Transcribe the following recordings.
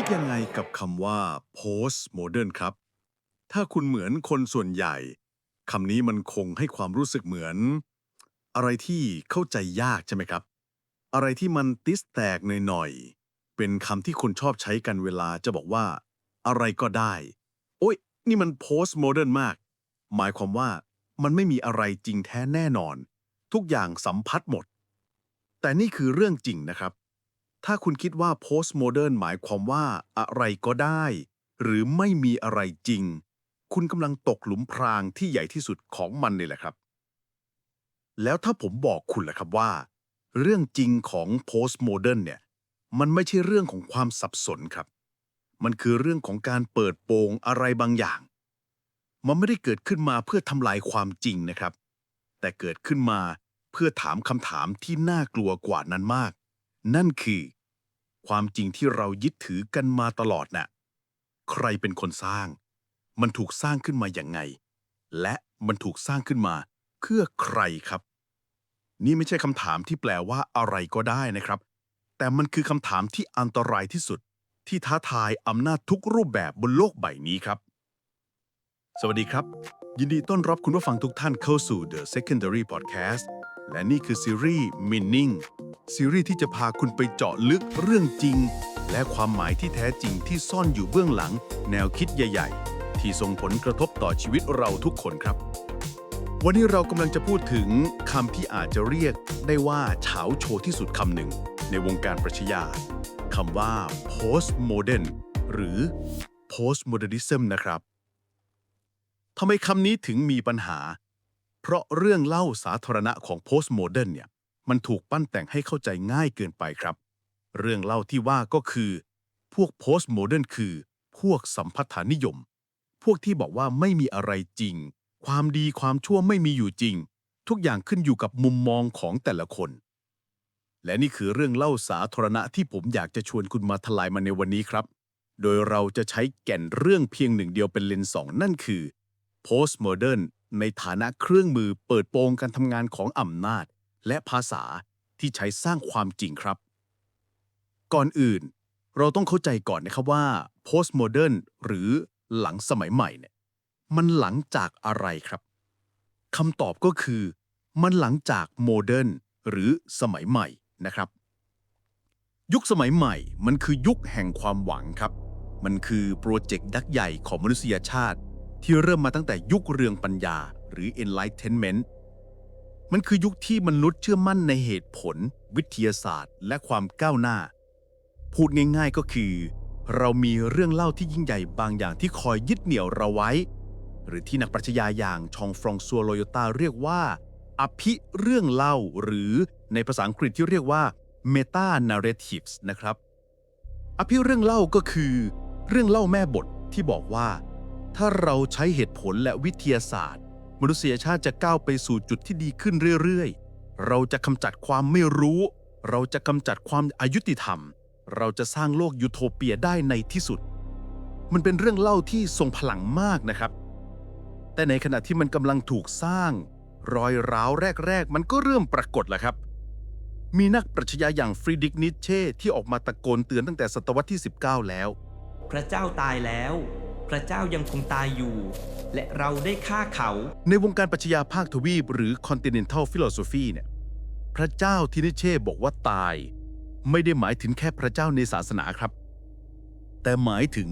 คิดยังไงกับคำว่า post modern ครับ ถ้าคุณเหมือนคนส่วนใหญ่คำนี้มันคงให้ความรู้สึกเหมือน อะไรที่เข้าใจยากใช่ไหมครับ อะไรที่มันติสแตกหน่อยๆเป็นคำที่คนชอบใช้กันเวลาจะบอกว่า อะไรก็ได้ โอ้ย นี่มัน post modern มาก หมายความว่ามันไม่มีอะไรจริงแท้แน่นอน ทุกอย่างสัมพัทธ์หมด แต่นี่คือเรื่องจริงนะครับ ถ้าคุณคิดว่า post modern หมายความว่าอะไรก็ได้ หรือไม่มีอะไรจริง คุณกำลังตกหลุมพรางที่ใหญ่ที่สุดของมันนี่แหละครับ แล้วถ้าผมบอกคุณล่ะครับว่า เรื่องจริงของ post modern เนี่ย มันไม่ใช่เรื่องของความสับสนครับ มันคือเรื่องของการเปิดโปงอะไรบางอย่าง มันไม่ได้เกิดขึ้นมาเพื่อทำลายความจริงนะครับ แต่เกิดขึ้นมาเพื่อถามคำถามที่น่ากลัวกว่านั้นมาก นั่นคือ ความจริงที่เรายึดถือกันมาตลอดน่ะ ใครเป็นคนสร้าง มันถูกสร้างขึ้นมาอย่างไง และมันถูกสร้างขึ้นมาเพื่อใครครับ นี่ไม่ใช่คำถามที่แปลว่าอะไรก็ได้นะครับ แต่มันคือคำถามที่อันตรายที่สุด ที่ท้าทายอำนาจทุกรูปแบบบนโลกใบนี้ครับ สวัสดีครับ ยินดีต้อนรับคุณผู้ฟังทุกท่านเข้าสู่ The Secondary Podcast และนี่คือซีรีส์ Meaning ซีรีส์ที่จะพาคุณไปเจาะลึกเรื่องจริง และความหมายที่แท้จริงที่ซ่อนอยู่เบื้องหลัง แนวคิดใหญ่ ๆ ที่ส่งผลกระทบต่อชีวิตเราทุกคนครับ วันนี้เรากำลังจะพูดถึงคำที่อาจจะเรียกได้ว่าเฉาโชว์ที่สุดคำหนึ่ง ในวงการปรัชญาคำว่า postmodern หรือ postmodernism นะครับทำไมคำนี้ถึงมีปัญหา เพราะเรื่องเล่าสาธารณะของ postmodern เนี่ยมันถูกปั้นแต่งให้เข้าใจง่ายเกินไปครับ เรื่องเล่าที่ว่าก็คือ พวก postmodern คือ พวกสัมพัทธานิยม พวกที่บอกว่าไม่มีอะไรจริง ความดีความชั่วไม่มีอยู่จริง ทุกอย่างขึ้นอยู่กับมุมมองของแต่ละคน และนี่คือเรื่องเล่าสาธารณะที่ผมอยากจะชวนคุณมาทลายมันในวันนี้ครับ โดยเราจะใช้แก่นเรื่องเพียงหนึ่งเดียวเป็นเลนส์สองนั่นคือ postmodern ในฐานะเครื่องมือเปิดโปงการทำงานของอำนาจ และภาษาที่ใช้สร้างความจริงครับ ก่อนอื่น เราต้องเข้าใจก่อนนะครับว่า postmodern หรือหลังสมัยใหม่เนี่ยมันหลังจากอะไรครับคำตอบก็คือ มันหลังจากโมเดิร์นหรือสมัยใหม่นะครับ ยุคสมัยใหม่มันคือยุคแห่งความหวังครับ มันคือโปรเจกต์ดักใหญ่ของมนุษยชาติ ที่เริ่มมาตั้งแต่ยุคเรืองปัญญาหรือ Enlightenment มันคือยุคที่มนุษย์เชื่อมั่นในเหตุผล วิทยาศาสตร์ และความก้าวหน้า พูดง่ายๆก็คือ เรามีเรื่องเล่าที่ยิ่งใหญ่บางอย่างที่คอยยึดเหนี่ยวเราไว้ หรือที่นักปรัชญาอย่างชองฟรองซัวโลโยตาเรียกว่า อภิเรื่องเล่าหรือในภาษาอังกฤษที่เรียกว่า meta narratives นะครับ อภิเรื่องเล่าก็คือ เรื่องเล่าแม่บทที่บอกว่า ถ้าเราใช้เหตุผลและวิทยาศาสตร์ มนุษยชาติจะก้าวไปสู่จุดที่ดีขึ้นเรื่อยๆ เราจะกำจัดความไม่รู้ เราจะกำจัดความอายุติธรรม เราจะสร้างโลกยูโทเปียได้ในที่สุด มันเป็นเรื่องเล่าที่ทรงพลังมากนะครับ แต่ในขณะที่มันกำลังถูกสร้าง รอยร้าวแรก ๆ มันก็เริ่มปรากฏแหละครับมีนักปรัชญาอย่างฟรีดริกนิเช่ที่ออกมาตะโกนเตือนตั้งแต่ศตวรรษที่ 19 แล้ว พระเจ้าตายแล้ว พระเจ้ายังคงตายอยู่ และเราได้ฆ่าเขา ในวงการปรัชญาภาคทวีปหรือ continental philosophy เนี่ยพระเจ้าที่นิเช่บอกว่าตาย ไม่ได้หมายถึงแค่พระเจ้าในศาสนาครับ แต่หมายถึง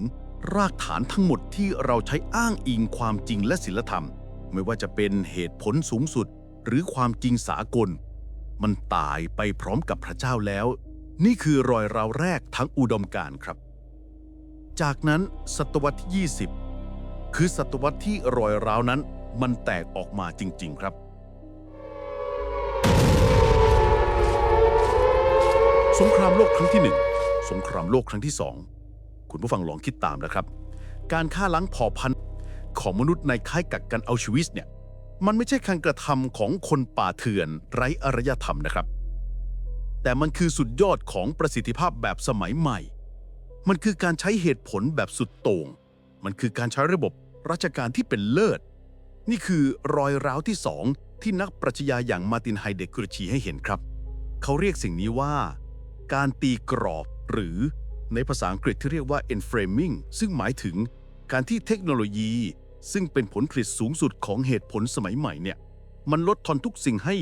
รากฐานทั้งหมดที่เราใช้อ้างอิงความจริงและศีลธรรม ไม่ว่าจะเป็นเหตุผลสูงสุด หรือความจริงสากล มันตายไปพร้อมกับพระเจ้าแล้ว นี่คือรอยราวแรกทั้งอุดมการครับ จากนั้นศตวรรษที่ 20 คือศตวรรษที่รอยร้าวนั้นมันแตกออกมาจริง ๆ ครับ สงครามโลกครั้งที่หนึ่งสงครามโลกครั้งที่สองคุณผู้ฟังลองคิดตามนะครับ การฆ่าล้างเผ่าพันธุ์ของมนุษย์ในค่ายกักกันเอาชีวิตเนี่ย มันไม่ใช่การกระทำของคนป่าเถื่อนไร้อารยธรรมนะครับ แต่มันคือสุดยอดของประสิทธิภาพแบบสมัยใหม่ มันคือการใช้เหตุผลแบบสุดโต่ง มันคือการใช้ระบบราชการที่เป็นเลิศ นี่คือรอยร้าวที่สองที่นักปรัชญาอย่างมาร์ตินไฮเดกกรชีให้เห็นครับ เขาเรียกสิ่งนี้ว่า การตีกรอบหรือในภาษาอังกฤษที่เรียกว่า enframing ซึ่งหมายถึงการที่เทคโนโลยี ซึ่งเป็นผลผลิตสูงสุดของเหตุผลสมัยใหม่เนี่ย มันลดทอนทุกสิ่งให้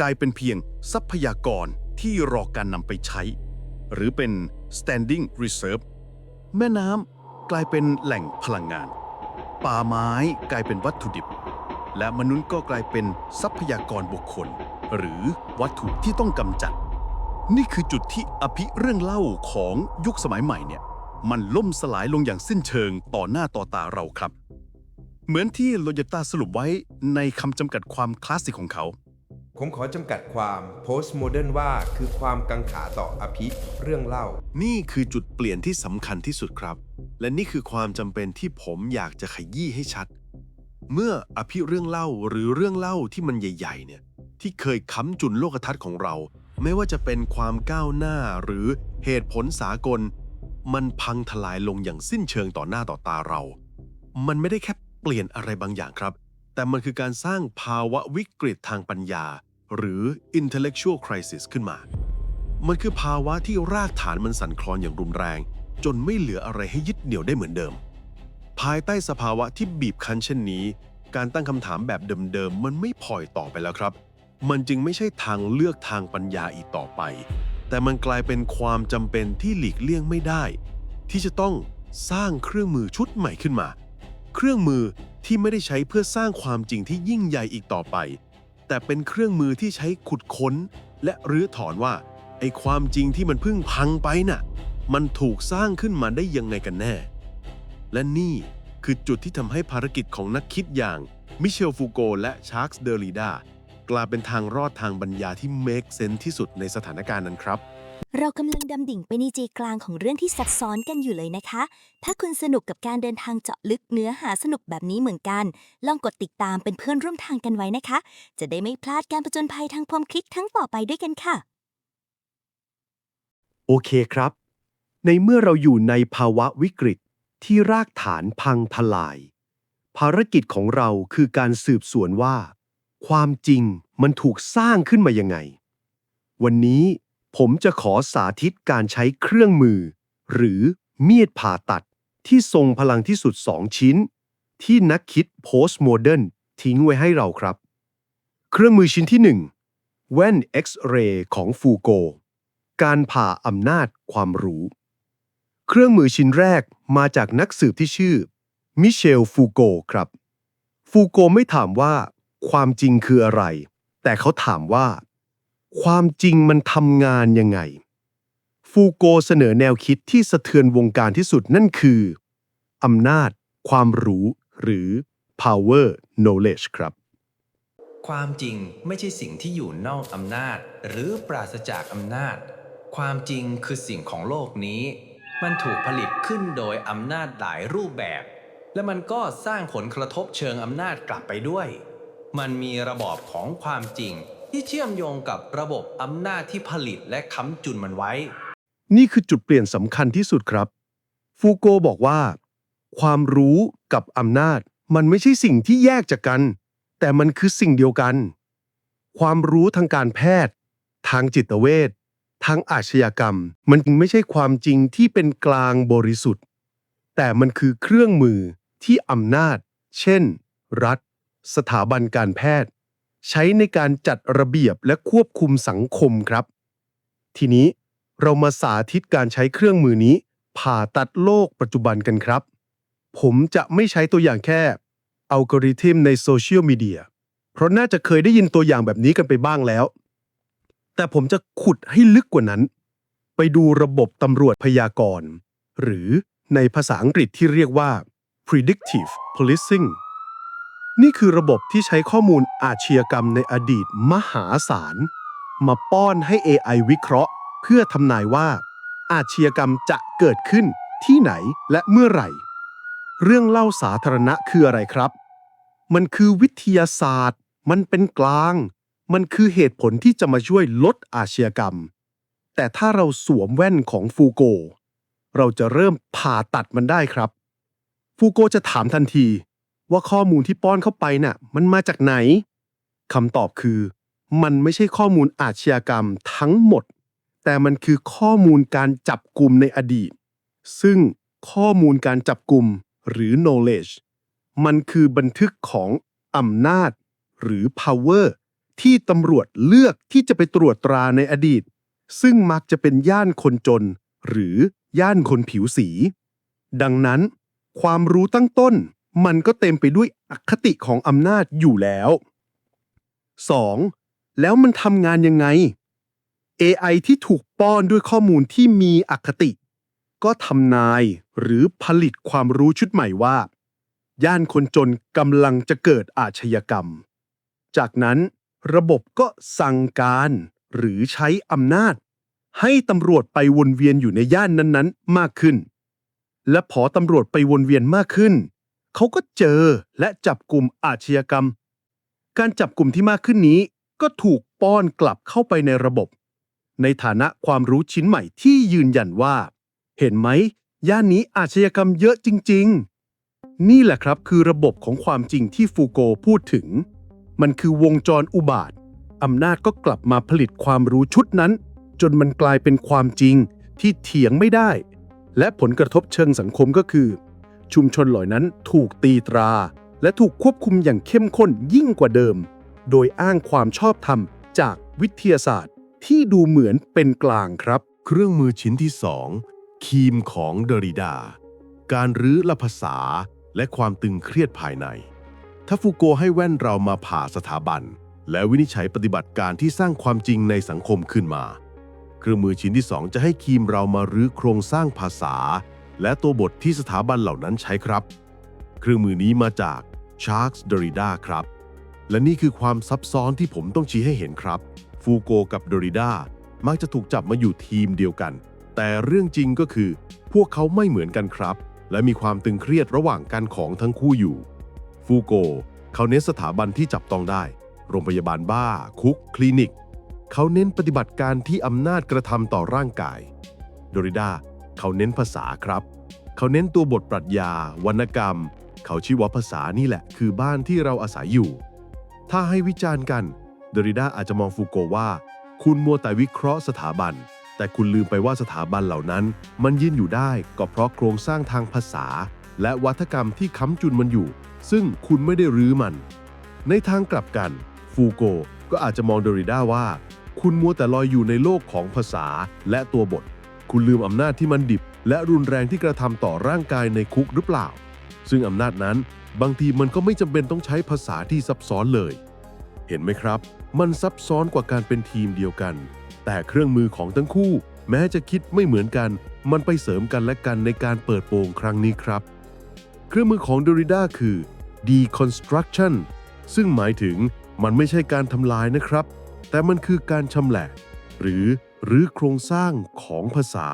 กลายเป็นเพียงทรัพยากรที่รอการนำไปใช้ หรือเป็น standing reserve แม่น้ำกลายเป็นแหล่งพลังงาน ป่าไม้กลายเป็นวัตถุดิบ และมนุษย์ก็กลายเป็นทรัพยากรบุคคล หรือวัตถุที่ต้องกำจัด นี่คือจุดที่อภิเรื่องเล่าของยุคสมัยใหม่เนี่ยมันล่มสลายลงอย่างสิ้นเชิงต่อหน้าต่อตาเราครับ เหมือนที่โลยตาสรุปไว้ในคำจำกัดความคลาสสิกของเขา ผมขอจำกัดความ postmodern ว่าคือความกังขาต่ออภิเรื่องเล่า นี่คือจุดเปลี่ยนที่สำคัญที่สุดครับ และนี่คือความจำเป็นที่ผมอยากจะขยี้ให้ชัด เมื่ออภิเรื่องเล่าหรือเรื่องเล่าที่มันใหญ่ๆเนี่ยที่เคยค้ำจุนโลกทัศน์ของเรา ไม่ว่าจะเป็นความก้าวหน้าหรือเหตุผลสากล มันพังทลายลงอย่างสิ้นเชิงต่อหน้าต่อตาเรา มันไม่ได้แค่เปลี่ยนอะไรบางอย่างครับ แต่มันคือการสร้างภาวะวิกฤตทางปัญญา หรือ intellectual crisis ขึ้นมา มันคือภาวะที่รากฐานมันสั่นคลอนอย่างรุนแรง จนไม่เหลืออะไรให้ยึดเหนี่ยวได้เหมือนเดิม ภายใต้สภาวะที่บีบคั้นเช่นนี้ การตั้งคำถามแบบเดิมๆ มันไม่พอยต่อไปแล้วครับ มันจึงไม่ใช่ทางเลือกทางปัญญาอีกต่อไป แต่มันกลายเป็นความจำเป็นที่หลีกเลี่ยงไม่ได้ ที่จะต้องสร้างเครื่องมือชุดใหม่ขึ้นมา เครื่องมือที่ไม่ได้ใช้เพื่อสร้างความจริงที่ยิ่งใหญ่อีกต่อไป แต่เป็นเครื่องมือที่ใช้ขุดค้น และรื้อถอนว่าไอความจริงที่มันเพิ่งพังไปน่ะ มันถูกสร้างขึ้นมาได้ยังไงกันแน่ และนี่คือจุดที่ทำให้ภารกิจของนักคิดอย่างมิเชลฟูโกและชาร์ลส์เดอรีดากลายเป็นทางรอดทางปัญญาที่เมคเซนที่สุดในสถานการณ์นั้นครับ เรากำลังดำดิ่งไปในใจกลางของเรื่องที่ซับซ้อนกันอยู่เลยนะคะ ถ้าคุณสนุกกับการเดินทางเจาะลึกเนื้อหาสนุกแบบนี้เหมือนกัน ลองกดติดตามเป็นเพื่อนร่วมทางกันไว้นะคะ จะได้ไม่พลาดการประจนภัยทางความคิดครั้งต่อไปด้วยกันค่ะ โอเคครับ ในเมื่อเราอยู่ในภาวะวิกฤตที่รากฐานพังทลาย ภารกิจของเราคือการสืบสวนว่า ความจริงมันถูกสร้างขึ้นมายังไง วันนี้ ผมจะขอสาธิตการใช้เครื่องมือ หรือมีดผ่าตัดที่ทรงพลังที่สุดสองชิ้น ที่นักคิดโพสต์โมเดิร์นทิ้งไว้ให้เราครับ เครื่องมือชิ้นที่หนึ่งแว่นเอ็กซเรย์ของฟูโก การผ่าอำนาจความรู้ เครื่องมือชิ้นแรกมาจากนักสืบที่ชื่อ มิเชลฟูโกครับ ฟูโกไม่ถามว่าความจริงคืออะไร แต่เขาถามว่า ความจริงมันทำงานยังไง ฟูโกเสนอแนวคิดที่สะเทือนวงการที่สุดนั่นคืออำนาจ ความรู้หรือ power knowledge ครับ ความจริงไม่ใช่สิ่งที่อยู่นอกอำนาจ หรือปราศจากอำนาจ ความจริงคือสิ่งของโลกนี้ มันถูกผลิตขึ้นโดยอำนาจหลายรูปแบบ และมันก็สร้างผลกระทบเชิงอำนาจกลับไปด้วย มันมีระบอบของความจริง ที่เชื่อมโยงกับระบบอำนาจที่ผลิตและค้ำจุนมันไว้ นี่คือจุดเปลี่ยนสำคัญที่สุดครับ ฟูโกบอกว่า ความรู้กับอำนาจ มันไม่ใช่สิ่งที่แยกจากกัน แต่มันคือสิ่งเดียวกัน ความรู้ทางการแพทย์ ทางจิตเวชทางอาชญากรรม มันจึงไม่ใช่ความจริงที่เป็นกลางบริสุทธิ์ แต่มันคือเครื่องมือที่อำนาจ เช่น รัฐ สถาบันการแพทย์ ใช้ในการจัดระเบียบและควบคุมสังคมครับ ทีนี้เรามาสาธิตการใช้เครื่องมือนี้ ผ่าตัดโลกปัจจุบันกันครับ ผมจะไม่ใช้ตัวอย่างแค่อัลกอริทึมในโซเชียลมีเดียเพราะน่าจะเคยได้ยินตัวอย่างแบบนี้กันไปบ้างแล้ว แต่ผมจะขุดให้ลึกกว่านั้น ไปดูระบบตำรวจพยากรณ์ หรือในภาษาอังกฤษที่เรียกว่า predictive policing นี่คือระบบที่ใช้ข้อมูลอาชญากรรมในอดีตมหาศาล มาป้อนให้ AI วิเคราะห์ เพื่อทำนายว่า อาชญากรรมจะเกิดขึ้นที่ไหนและเมื่อไหร่ เรื่องเล่าสาธารณะคืออะไรครับ มันคือวิทยาศาสตร์ มันเป็นกลาง มันคือเหตุผลที่จะมาช่วยลดอาชญากรรม แต่ถ้าเราสวมแว่นของฟูโก เราจะเริ่มผ่าตัดมันได้ครับ ฟูโกจะถามทันที ว่าข้อมูลที่ป้อนเข้าไปน่ะ มันมาจากไหนคำตอบคือ มันไม่ใช่ข้อมูลอาชญากรรมทั้งหมด แต่มันคือข้อมูลการจับกลุ่มในอดีต ซึ่งข้อมูลการจับกลุ่มหรือ knowledge มันคือบันทึกของอำนาจ หรือ power ที่ตำรวจเลือกที่จะไปตรวจตราในอดีต ซึ่งมักจะเป็นย่านคนจน หรือย่านคนผิวสี ดังนั้น ความรู้ตั้งต้น มันก็เต็มไปด้วยอคติของอำนาจอยู่แล้ว 2. แล้วมันทำงานยังไง AI ที่ถูกป้อนด้วยข้อมูลที่มีอคติ ก็ทำนายหรือผลิตความรู้ชุดใหม่ว่า ย่านคนจนกำลังจะเกิดอาชญากรรม จากนั้นระบบก็สั่งการหรือใช้อำนาจ ให้ตำรวจไปวนเวียนอยู่ในย่านนั้นๆ มากขึ้น และพอตำรวจไปวนเวียนมากขึ้น เขาก็เจอและจับกลุ่มอาชญากรรม การจับกลุ่มที่มากขึ้นนี้ ก็ถูกป้อนกลับเข้าไปในระบบ ในฐานะความรู้ชิ้นใหม่ที่ยืนยันว่า เห็นไหม ย่านนี้อาชญากรรมเยอะจริง ๆ นี่แหละครับคือระบบของความจริงที่ฟูโกพูดถึง มันคือวงจรอุบาทอำนาจก็กลับมาผลิตความรู้ชุดนั้น จนมันกลายเป็นความจริงที่เถียงไม่ได้ และผลกระทบเชิงสังคมก็คือ ชุมชนเหล่านั้นถูกตีตรา และถูกควบคุมอย่างเข้มข้นยิ่งกว่าเดิม โดยอ้างความชอบธรรมจากวิทยาศาสตร์ ที่ดูเหมือนเป็นกลางครับ เครื่องมือชิ้นที่ 2 คีมของเดริดา การรื้อละภาษาและความตึงเครียดภายในถ้าฟูโกให้แว่นเรามาผ่าสถาบัน และวินิจฉัยปฏิบัติการที่สร้างความจริงในสังคมขึ้นมา เครื่องมือชิ้นที่ 2 จะให้คีมเรามารื้อโครงสร้างภาษา และตัวบทที่สถาบันเหล่านั้นใช้ครับ เครื่องมือนี้มาจากชาร์กส์เดริดาครับ และนี่คือความซับซ้อนที่ผมต้องชี้ให้เห็นครับ ฟูโกกับเดริดามักจะถูกจับมาอยู่ทีมเดียวกัน แต่เรื่องจริงก็คือ พวกเขาไม่เหมือนกันครับ และมีความตึงเครียดระหว่างกันของทั้งคู่อยู่ ฟูโกเขาเน้นสถาบันที่จับต้องได้ โรงพยาบาลบ้า คุก คลินิก เขาเน้นปฏิบัติการที่อำนาจกระทำต่อร่างกาย โดริดา เขาเน้นภาษาครับ เขาเน้นตัวบทปรัชญา วรรณกรรม เขาชี้ว่าภาษานี่แหละ คือบ้านที่เราอาศัยอยู่ ถ้าให้วิจารณ์กันเดริดาอาจจะมองฟูโกว่า คุณมัวแต่วิเคราะห์สถาบัน แต่คุณลืมไปว่าสถาบันเหล่านั้น มันยืนอยู่ได้ก็เพราะโครงสร้างทางภาษา และวัฒกรรมที่ค้ำจุนมันอยู่ ซึ่งคุณไม่ได้รื้อมัน ในทางกลับกัน ฟูโกก็อาจจะมองเดริดาว่า คุณมัวแต่ลอยอยู่ในโลกของภาษาและตัวบท คุณลืมอำนาจที่มันดิบ และรุนแรงที่กระทำต่อร่างกายในคุกหรือเปล่า ซึ่งอำนาจนั้นบางทีมันก็ไม่จำเป็นต้องใช้ภาษาที่ซับซ้อนเลย เห็นไหมครับ มันซับซ้อนกว่าการเป็นทีมเดียวกัน แต่เครื่องมือของทั้งคู่ แม้จะคิดไม่เหมือนกัน มันไปเสริมกันและกันในการเปิดโปงครั้งนี้ครับ เครื่องมือของเดริด้าคือ deconstruction ซึ่งหมายถึงมันไม่ใช่การทำลายนะครับ แต่มันคือการชำแหละ หรือ หรือโครงสร้างของภาษา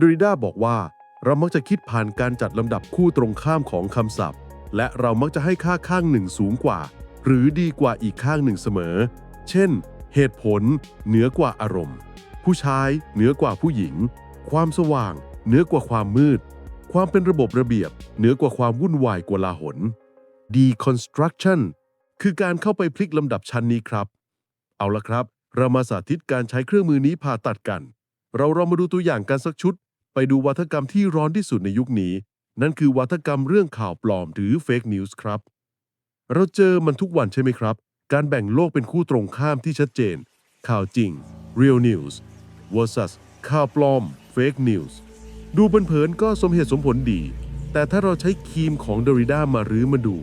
ดริดาบอกว่า เรามักจะคิดผ่านการจัดลำดับคู่ตรงข้ามของคำศัพท์ และเรามักจะให้ค่าข้างหนึ่งสูงกว่า หรือดีกว่าอีกข้างหนึ่งเสมอ เช่น เหตุผล เหนือกว่าอารมณ์ ผู้ชายเหนือกว่าผู้หญิง ความสว่าง เหนือกว่าความมืด ความเป็นระบบระเบียบ เหนือกว่าความวุ่นวายกว่าลาหน deconstruction คือการเข้าไปพลิกลำดับชั้นนี้ครับ เอาละครับ เรามาสาธิตการใช้เครื่องมือนี้ผ่าตัดกัน เราเรามาดูตัวอย่างกันสักชุด ไปดูวัฒกรรมที่ร้อนที่สุดในยุคนี้ นั่นคือวัฒกรรมเรื่องข่าวปลอมหรือ fake news ครับ เราเจอมันทุกวันใช่ไหมครับ การแบ่งโลกเป็นคู่ตรงข้ามที่ชัดเจน ข่าวจริง real news versus ข่าวปลอม fake news ดูเผินๆก็สมเหตุสมผลดี แต่ถ้าเราใช้คีมของเดริด้ามารื้อมาดู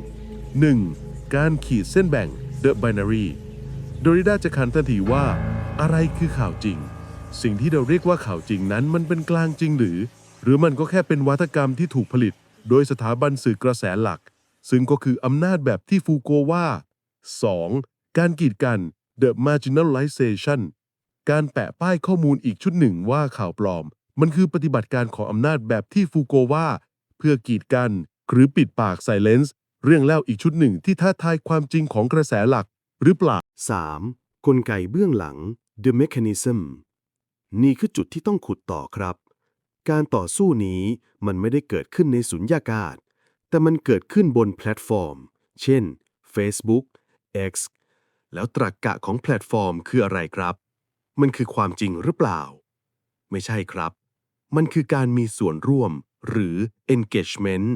1. การขีดเส้นแบ่ง the binary โดริด้าจะขันทันทีว่า อะไรคือข่าวจริง สิ่งที่เราเรียกว่าข่าวจริงนั้นมันเป็นกลางจริงหรือ หรือมันก็แค่เป็นวัฒกรรมที่ถูกผลิต โดยสถาบันสื่อกระแสหลัก ซึ่งก็คืออำนาจแบบที่ฟูโกว่า 2. การกีดกัน the marginalization การแปะป้ายข้อมูลอีกชุดหนึ่งว่าข่าวปลอม มันคือปฏิบัติการของอำนาจแบบที่ฟูโกว่า เพื่อกีดกัน หรือปิดปาก silence เรื่องเล่าอีกชุดหนึ่งที่ท้าทายความจริงของกระแสหลักหรือเปล่า 3. กลไกเบื้องหลัง the mechanism นี่คือจุดที่ต้องขุดต่อครับ การต่อสู้นี้มันไม่ได้เกิดขึ้นในสุญญากาศ แต่มันเกิดขึ้นบนแพลตฟอร์ม เช่น Facebook X แล้วตรรกกะของแพลตฟอร์มคืออะไรครับ มันคือความจริงหรือเปล่า ไม่ใช่ครับ มันคือการมีส่วนร่วม หรือ engagement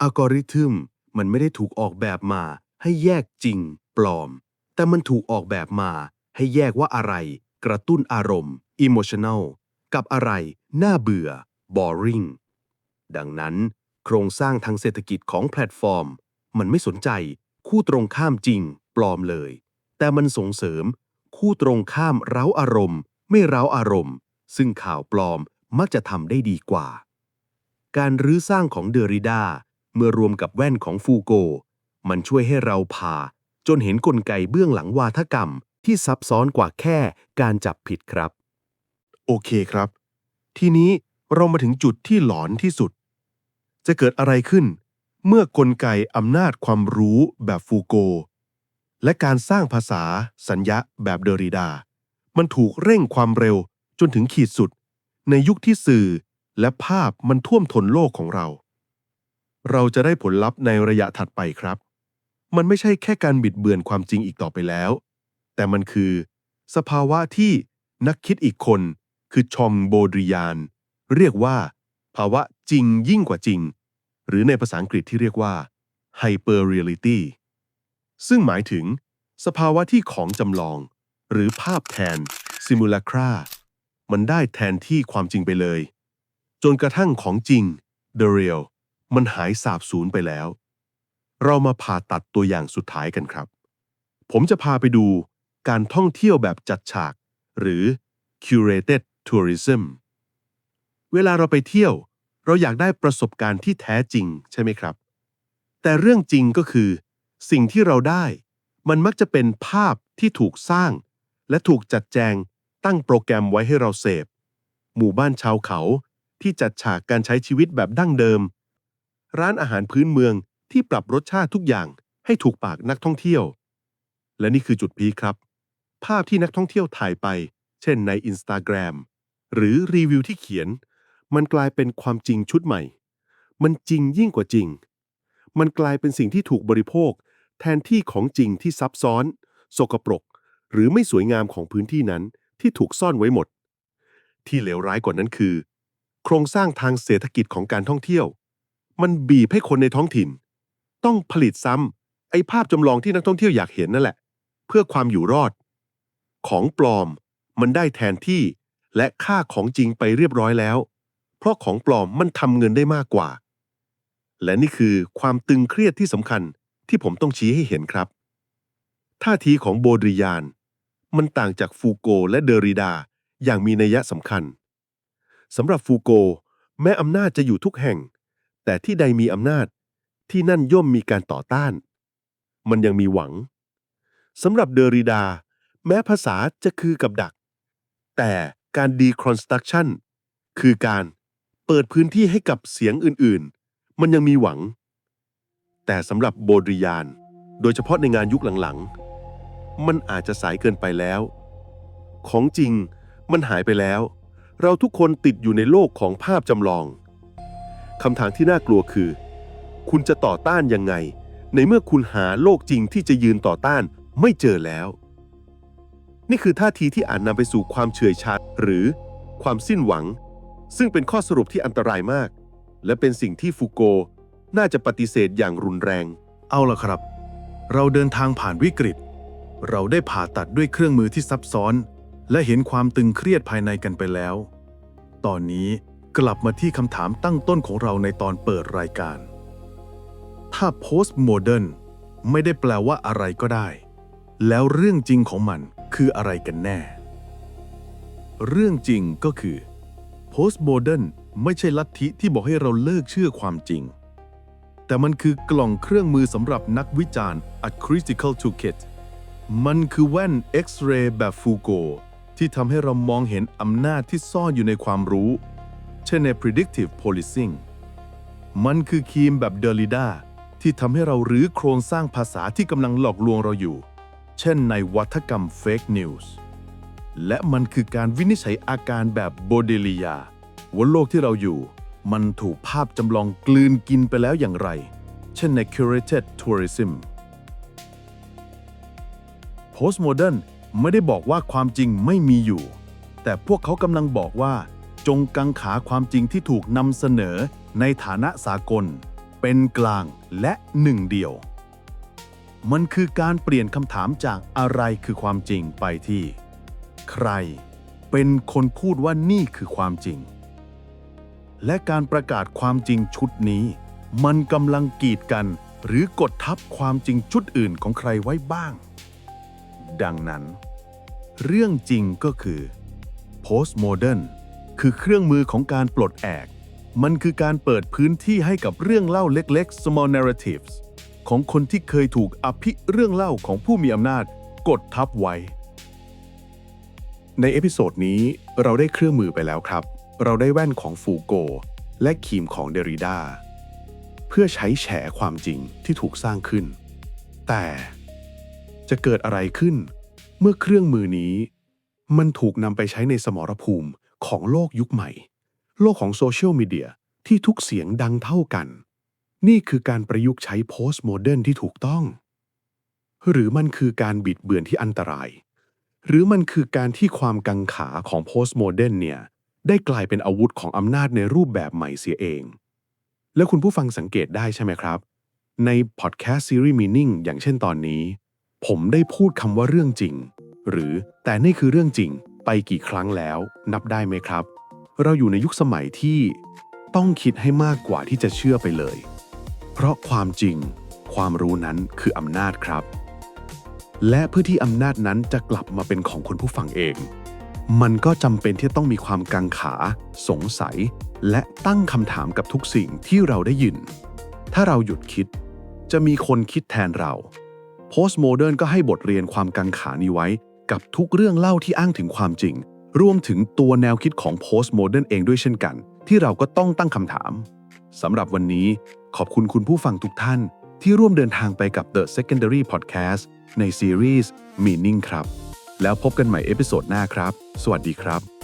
อัลกอริทึมมันไม่ได้ถูกออกแบบมาให้แยกจริง ปลอม แต่มันถูกออกแบบมาให้แยกว่าอะไร กระตุ้นอารมณ์ emotional กับอะไรน่าเบื่อ boring ดังนั้น โครงสร้างทางเศรษฐกิจของแพลตฟอร์ม มันไม่สนใจ คู่ตรงข้ามจริง ปลอมเลย แต่มันส่งเสริม คู่ตรงข้ามเร้าอารมณ์ ไม่เร้าอารมณ์ ซึ่งข่าวปลอมมักจะทำได้ดีกว่า การรื้อสร้างของเดอริดาเมื่อรวมกับแว่นของฟูโก มันช่วยให้เราพา จนเห็นกลไกเบื้องหลังวาทกรรมที่ซับซ้อนกว่าแค่การจับผิดครับ โอเคครับ ทีนี้เรามาถึงจุดที่หลอนที่สุด จะเกิดอะไรขึ้น เมื่อกลไกอำนาจความรู้แบบฟูโก และการสร้างภาษา สัญญะแบบเดอริดา มันถูกเร่งความเร็วจนถึงขีดสุด ในยุคที่สื่อและภาพมันท่วมท้นโลกของเรา เราจะได้ผลลัพธ์ในระยะถัดไปครับ มันไม่ใช่แค่การบิดเบือนความจริงอีกต่อไปแล้ว แต่มันคือ สภาวะที่นักคิดอีกคน คือชอมโบดริยาน เรียกว่า ภาวะจริงยิ่งกว่าจริง หรือในภาษาอังกฤษที่เรียกว่า hyper reality ซึ่งหมายถึง สภาวะที่ของจำลอง หรือภาพแทน simulacra มันได้แทนที่ความจริงไปเลย จนกระทั่งของจริง the real มันหายสาบสูญไปแล้ว เรามาผ่าตัดตัวอย่างสุดท้ายกันครับ ผมจะพาไปดูการท่องเที่ยวแบบจัดฉาก หรือ curated tourism เวลาเราไปเที่ยว เราอยากได้ประสบการณ์ที่แท้จริงใช่ไหมครับ แต่เรื่องจริงก็คือ สิ่งที่เราได้ มันมักจะเป็นภาพที่ถูกสร้าง และถูกจัดแจงตั้งโปรแกรมไว้ให้เราเสพ หมู่บ้านชาวเขาที่จัดฉากการใช้ชีวิตแบบดั้งเดิม ร้านอาหารพื้นเมือง ที่ปรับรสชาติทุกอย่างให้ถูกปากนักท่องเที่ยว และนี่คือจุดพีคครับ ภาพที่นักท่องเที่ยวถ่ายไป เช่นใน Instagram หรือรีวิวที่เขียน มันกลายเป็นความจริงชุดใหม่ มันจริงยิ่งกว่าจริง มันกลายเป็นสิ่งที่ถูกบริโภค แทนที่ของจริงที่ซับซ้อน สกปรก หรือไม่สวยงามของพื้นที่นั้นที่ถูกซ่อนไว้หมด ที่เลวร้ายกว่านั้นคือ โครงสร้างทางเศรษฐกิจของการท่องเที่ยว มันบีบให้คนในท้องถิ่น ต้องผลิตซ้ำไอ้ภาพจำลองที่นักท่องเที่ยวอยากเห็นนั่นแหละ เพื่อความอยู่รอด ของปลอมมันได้แทนที่และค่าของจริงไปเรียบร้อยแล้ว เพราะของปลอมมันทำเงินได้มากกว่า และนี่คือความตึงเครียดที่สำคัญที่ผมต้องชี้ให้เห็นครับ ท่าทีของโบดริยาน มันต่างจากฟูโกและเดริดาอย่างมีนัยสำคัญสำหรับฟูโก แม้อำนาจจะอยู่ทุกแห่ง แต่ที่ใดมีอำนาจ ที่นั่นย่อมมีการต่อต้าน มันยังมีหวังสำหรับเดริดา แม้ภาษาจะคือกับดัก แต่การ deconstruction คือการเปิดพื้นที่ให้กับเสียงอื่นๆ มันยังมีหวัง แต่สำหรับโบดริยาน โดยเฉพาะในงานยุคหลังๆ มันอาจจะสายเกินไปแล้ว ของจริงมันหายไปแล้ว เราทุกคนติดอยู่ในโลกของภาพจำลองคำถามที่น่ากลัวคือ คุณจะต่อต้านยังไง ในเมื่อคุณหาโลกจริงที่จะยืนต่อต้านไม่เจอแล้ว นี่คือท่าทีที่อาจนำไปสู่ความเฉื่อยชาหรือความสิ้นหวัง ซึ่งเป็นข้อสรุปที่อันตรายมาก และเป็นสิ่งที่ฟูโก น่าจะปฏิเสธอย่างรุนแรง เอาล่ะครับ เราเดินทางผ่านวิกฤต เราได้ผ่าตัดด้วยเครื่องมือที่ซับซ้อน และเห็นความตึงเครียดภายในกันไปแล้ว ตอนนี้กลับมาที่คำถามตั้งต้นของเราในตอนเปิดรายการ ถ้า post modern ไม่ได้แปลว่าอะไรก็ได้ แล้วเรื่องจริงของมันคืออะไรกันแน่ เรื่องจริงก็คือ post modern ไม่ใช่ลัทธิที่บอกให้เราเลิกเชื่อความจริง แต่มันคือกล่องเครื่องมือสำหรับนักวิจารณ์ a critical toolkit มันคือแว่น X-ray แบบฟูโกที่ทำให้เรามองเห็นอำนาจที่ซ่อนอยู่ในความรู้ เช่นใน predictive policing มันคือคีมแบบเดลิดา ที่ทำให้เรารื้อโครงสร้างภาษาที่กำลังหลอกลวงเราอยู่ เช่นในวัฒกรรม fake news และมันคือการวินิจฉัยอาการแบบโบเดลียาว่าโลกที่เราอยู่ มันถูกภาพจำลองกลืนกินไปแล้วอย่างไร เช่นใน curated tourism postmodern ไม่ได้บอกว่าความจริงไม่มีอยู่ แต่พวกเขากำลังบอกว่า จงกังขาความจริงที่ถูกนำเสนอในฐานะสากล เป็นกลางและหนึ่งเดียว มันคือการเปลี่ยนคำถามจากอะไรคือความจริงไปที่ ใครเป็นคนพูดว่านี่คือความจริง และการประกาศความจริงชุดนี้ มันกำลังกีดกันหรือกดทับความจริงชุดอื่นของใครไว้บ้าง ดังนั้น เรื่องจริงก็คือ postmodern คือเครื่องมือของการปลดแอก มันคือการเปิดพื้นที่ให้กับเรื่องเล่าเล็กๆ small narratives ของคนที่เคยถูกอภิเรื่องเล่าของผู้มีอำนาจกดทับไว้ ในเอพิโซดนี้เราได้เครื่องมือไปแล้วครับ เราได้แว่นของฟูโก และคีมของเดริดาเพื่อใช้แฉความจริงที่ถูกสร้างขึ้น แต่จะเกิดอะไรขึ้น เมื่อเครื่องมือนี้ มันถูกนำไปใช้ในสมรภูมิของโลกยุคใหม่ โลกของโซเชียลมีเดียที่ทุกเสียงดังเท่ากัน นี่คือการประยุกต์ใช้โพสต์โมเดิร์นที่ถูกต้อง หรือมันคือการบิดเบือนที่อันตราย หรือมันคือการที่ความกังขาของโพสต์โมเดิร์นเนี่ย ได้กลายเป็นอาวุธของอำนาจในรูปแบบใหม่เสียเอง แล้วคุณผู้ฟังสังเกตได้ใช่ไหมครับ ในพอดแคสต์ซีรีส์ Meaning อย่างเช่นตอนนี้ ผมได้พูดคำว่าเรื่องจริง หรือแต่นี่คือเรื่องจริงไปกี่ครั้งแล้ว นับได้ไหมครับ เราอยู่ในยุคสมัยที่ต้องคิดให้มากกว่าที่จะเชื่อไปเลย เพราะความจริง ความรู้นั้นคืออำนาจครับ และเพื่อที่อำนาจนั้นจะกลับมาเป็นของคนผู้ฟังเอง มันก็จำเป็นที่ต้องมีความกังขา สงสัย และตั้งคำถามกับทุกสิ่งที่เราได้ยิน ถ้าเราหยุดคิด จะมีคนคิดแทนเรา Postmodern ก็ให้บทเรียนความกังขานี้ไว้ กับทุกเรื่องเล่าที่อ้างถึงความจริง รวมถึงตัวแนวคิดของโพสต์โมเดิร์นเองด้วยเช่นกัน ที่เราก็ต้องตั้งคำถามสำหรับวันนี้ขอบคุณคุณผู้ฟังทุกท่านที่ร่วมเดินทางไปกับ The Secondary Podcast ในซีรีส์ Meaning ครับ แล้วพบกันใหม่เอพิโซดหน้าครับ สวัสดีครับ